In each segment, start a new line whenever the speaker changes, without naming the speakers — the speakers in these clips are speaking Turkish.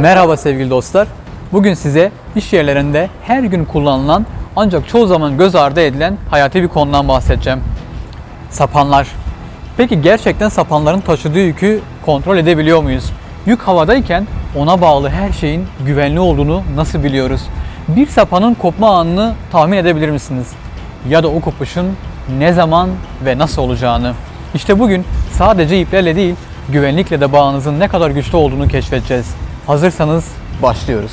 Merhaba sevgili dostlar. Bugün size iş yerlerinde her gün kullanılan ancak çoğu zaman göz ardı edilen hayati bir konudan bahsedeceğim. Sapanlar. Peki gerçekten sapanların taşıdığı yükü kontrol edebiliyor muyuz? Yük havadayken ona bağlı her şeyin güvenli olduğunu nasıl biliyoruz? Bir sapanın kopma anını tahmin edebilir misiniz? Ya da o kopuşun ne zaman ve nasıl olacağını? İşte bugün sadece iplerle değil, güvenlikle de bağınızın ne kadar güçlü olduğunu keşfedeceğiz. Hazırsanız başlıyoruz.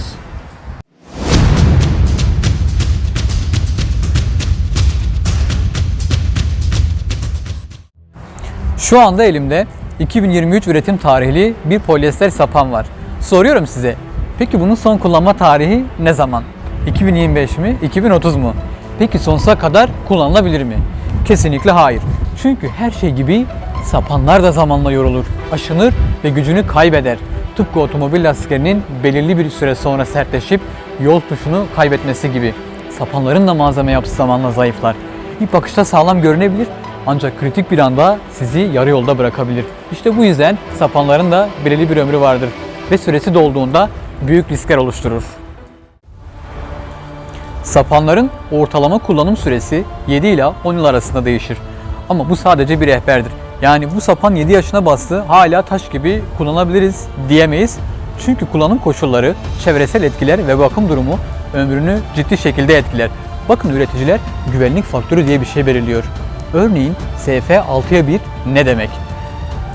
Şu anda elimde 2023 üretim tarihli bir polyester sapan var. Soruyorum size, peki bunun son kullanma tarihi ne zaman? 2025 mi, 2030 mu? Peki sonsuza kadar kullanılabilir mi? Kesinlikle hayır. Çünkü her şey gibi sapanlar da zamanla yorulur, aşınır ve gücünü kaybeder. Tıpkı otomobil lastiklerinin belirli bir süre sonra sertleşip yol tuşunu kaybetmesi gibi. Sapanların da malzeme yapısı zamanla zayıflar. İlk bakışta sağlam görünebilir ancak kritik bir anda sizi yarı yolda bırakabilir. İşte bu yüzden sapanların da belirli bir ömrü vardır ve süresi dolduğunda büyük riskler oluşturur. Sapanların ortalama kullanım süresi 7 ila 10 yıl arasında değişir. Ama bu sadece bir rehberdir. Yani bu sapan 7 yaşına bastı hala taş gibi kullanabiliriz diyemeyiz. Çünkü kullanım koşulları, çevresel etkiler ve bakım durumu ömrünü ciddi şekilde etkiler. Bakın üreticiler güvenlik faktörü diye bir şey belirliyor. Örneğin SF 6'ya 1 ne demek?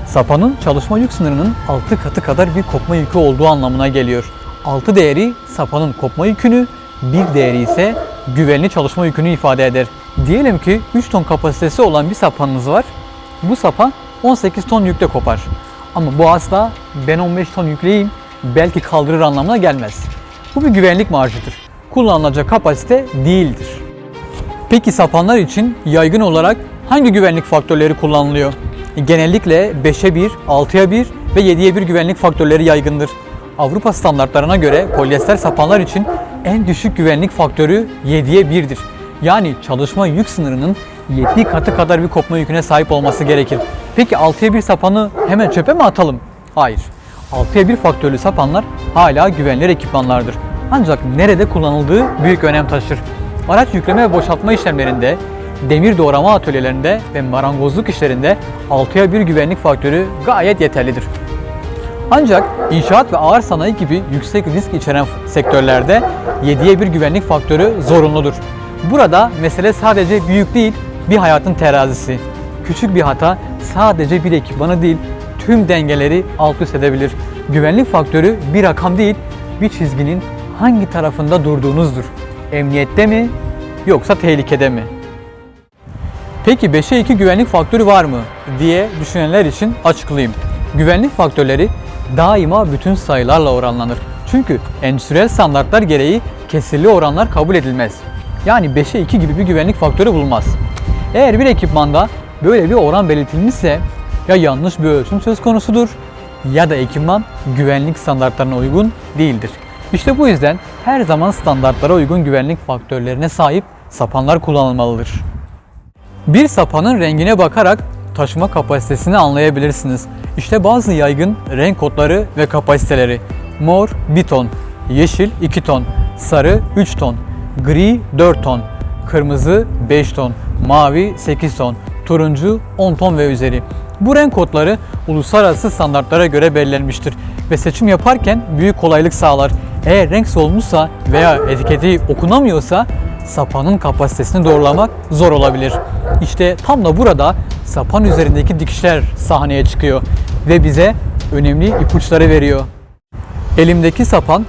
Sapanın çalışma yük sınırının 6 katı kadar bir kopma yükü olduğu anlamına geliyor. 6 değeri sapanın kopma yükünü, 1 değeri ise güvenli çalışma yükünü ifade eder. Diyelim ki 3 ton kapasitesi olan bir sapanınız var. Bu sapan 18 ton yükle kopar. Ama bu asla ben 15 ton yükleyeyim belki kaldırır anlamına gelmez. Bu bir güvenlik marjıdır. Kullanılacak kapasite değildir. Peki sapanlar için yaygın olarak hangi güvenlik faktörleri kullanılıyor? Genellikle 5'e 1, 6'ya 1 ve 7'ye 1 güvenlik faktörleri yaygındır. Avrupa standartlarına göre polyester sapanlar için en düşük güvenlik faktörü 7'ye 1'dir. Yani çalışma yük sınırının 7 katı kadar bir kopma yüküne sahip olması gerekir. Peki 6'ya 1 sapanı hemen çöpe mi atalım? Hayır. 6'ya 1 faktörlü sapanlar hala güvenilir ekipmanlardır. Ancak nerede kullanıldığı büyük önem taşır. Araç yükleme ve boşaltma işlemlerinde, demir doğrama atölyelerinde ve marangozluk işlerinde 6'ya 1 güvenlik faktörü gayet yeterlidir. Ancak inşaat ve ağır sanayi gibi yüksek risk içeren sektörlerde 7'ye 1 güvenlik faktörü zorunludur. Burada mesele sadece büyük değil, bir hayatın terazisi. Küçük bir hata sadece bir ekipmanı değil, tüm dengeleri alt üst edebilir. Güvenlik faktörü bir rakam değil, bir çizginin hangi tarafında durduğunuzdur. Emniyette mi yoksa tehlikede mi? Peki 5'e 2 güvenlik faktörü var mı diye düşünenler için açıklayayım. Güvenlik faktörleri daima bütün sayılarla oranlanır. Çünkü endüstriyel standartlar gereği kesirli oranlar kabul edilmez. Yani 5'e 2 gibi bir güvenlik faktörü bulunmaz. Eğer bir ekipmanda böyle bir oran belirtilmişse ya yanlış bir ölçüm söz konusudur ya da ekipman güvenlik standartlarına uygun değildir. İşte bu yüzden her zaman standartlara uygun güvenlik faktörlerine sahip sapanlar kullanılmalıdır. Bir sapanın rengine bakarak taşıma kapasitesini anlayabilirsiniz. İşte bazı yaygın renk kodları ve kapasiteleri. Mor 1 ton, yeşil 2 ton, sarı 3 ton, gri 4 ton, kırmızı 5 ton, mavi 8 ton, turuncu 10 ton ve üzeri. Bu renk kodları uluslararası standartlara göre belirlenmiştir ve seçim yaparken büyük kolaylık sağlar. Eğer renk solmuşsa veya etiketi okunamıyorsa sapanın kapasitesini doğrulamak zor olabilir. İşte tam da burada sapan üzerindeki dikişler sahneye çıkıyor ve bize önemli ipuçları veriyor. Elimdeki sapan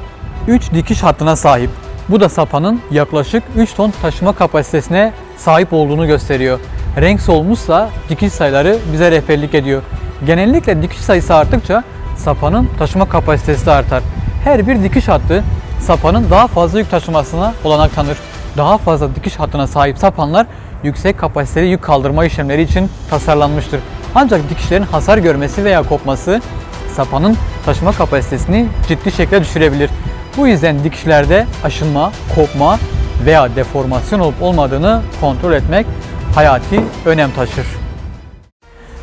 3 dikiş hattına sahip. Bu da sapanın yaklaşık 3 ton taşıma kapasitesine sahip olduğunu gösteriyor. Renk solmuşsa dikiş sayıları bize rehberlik ediyor. Genellikle dikiş sayısı arttıkça sapanın taşıma kapasitesi de artar. Her bir dikiş hattı sapanın daha fazla yük taşımasına olanak tanır. Daha fazla dikiş hattına sahip sapanlar yüksek kapasiteli yük kaldırma işlemleri için tasarlanmıştır. Ancak dikişlerin hasar görmesi veya kopması sapanın taşıma kapasitesini ciddi şekilde düşürebilir. Bu yüzden dikişlerde aşınma, kopma veya deformasyon olup olmadığını kontrol etmek hayati önem taşır.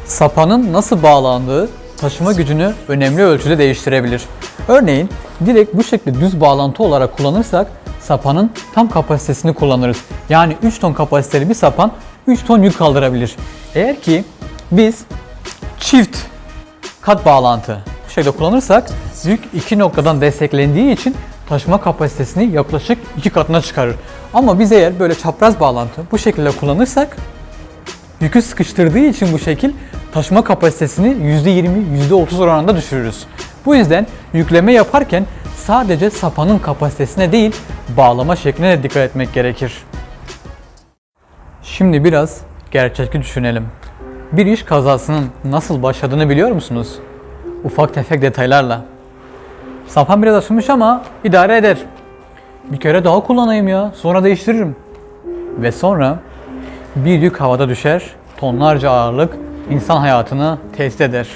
Sapanın nasıl bağlandığı taşıma gücünü önemli ölçüde değiştirebilir. Örneğin direkt bu şekilde düz bağlantı olarak kullanırsak sapanın tam kapasitesini kullanırız. Yani 3 ton kapasiteli bir sapan 3 ton yük kaldırabilir. Eğer ki biz çift kat bağlantı şekilde kullanırsak yük iki noktadan desteklendiği için taşıma kapasitesini yaklaşık iki katına çıkarır. Ama biz eğer böyle çapraz bağlantı bu şekilde kullanırsak yükü sıkıştırdığı için bu şekil taşıma kapasitesini %20, %30 oranında düşürürüz. Bu yüzden yükleme yaparken sadece sapanın kapasitesine değil bağlama şekline de dikkat etmek gerekir. Şimdi biraz gerçekçi düşünelim. Bir iş kazasının nasıl başladığını biliyor musunuz? Ufak tefek detaylarla. Sapan biraz açılmış ama idare eder. Bir kere daha kullanayım ya, sonra değiştiririm. Ve sonra bir yük havada düşer, tonlarca ağırlık insan hayatını tehdit eder.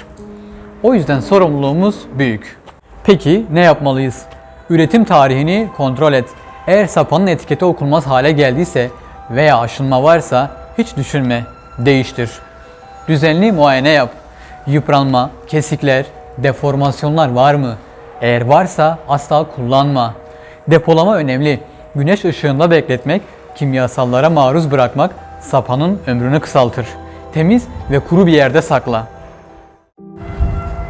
O yüzden sorumluluğumuz büyük. Peki ne yapmalıyız? Üretim tarihini kontrol et. Eğer sapanın etiketi okunmaz hale geldiyse veya aşınma varsa hiç düşünme, değiştir. Düzenli muayene yap. Yıpranma, kesikler, deformasyonlar var mı? Eğer varsa asla kullanma. Depolama önemli. Güneş ışığında bekletmek, kimyasallara maruz bırakmak sapanın ömrünü kısaltır. Temiz ve kuru bir yerde sakla.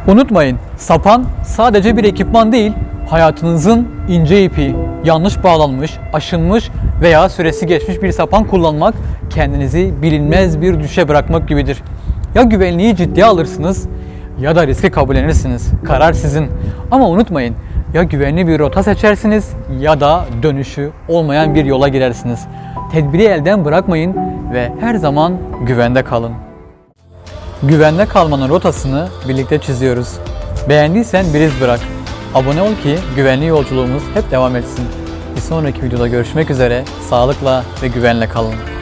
Unutmayın, sapan sadece bir ekipman değil, hayatınızın ince ipi. Yanlış bağlanmış, aşınmış veya süresi geçmiş bir sapan kullanmak kendinizi bilinmez bir düşe bırakmak gibidir. Ya güvenliği ciddiye alırsınız ya da riski kabullenirsiniz. Karar sizin. Ama unutmayın, ya güvenli bir rota seçersiniz ya da dönüşü olmayan bir yola girersiniz. Tedbiri elden bırakmayın ve her zaman güvende kalın. Güvende kalmanın rotasını birlikte çiziyoruz. Beğendiysen bir iz bırak. Abone ol ki güvenli yolculuğumuz hep devam etsin. Bir sonraki videoda görüşmek üzere. Sağlıkla ve güvenle kalın.